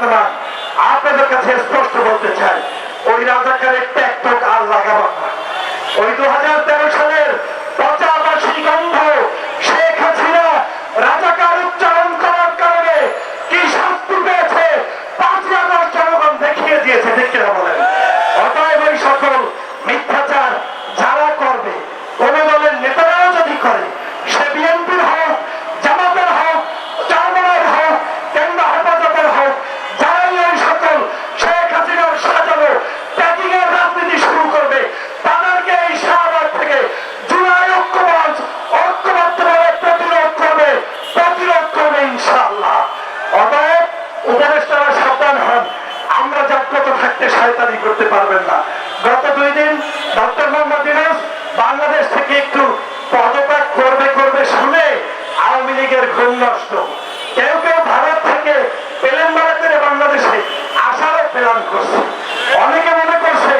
বর্তমান আপনাদের কাছে স্পষ্ট বলতে চাই, ওই রাজাকারের ট্যাকটক আর লাগাবেন না। ওই দু হাজার নষ্ট কেউ কেউ ভারত থেকে পেলেন ভাড়া করে বাংলাদেশে আসারও প্ল্যান করছে। অনেকে মনে করছে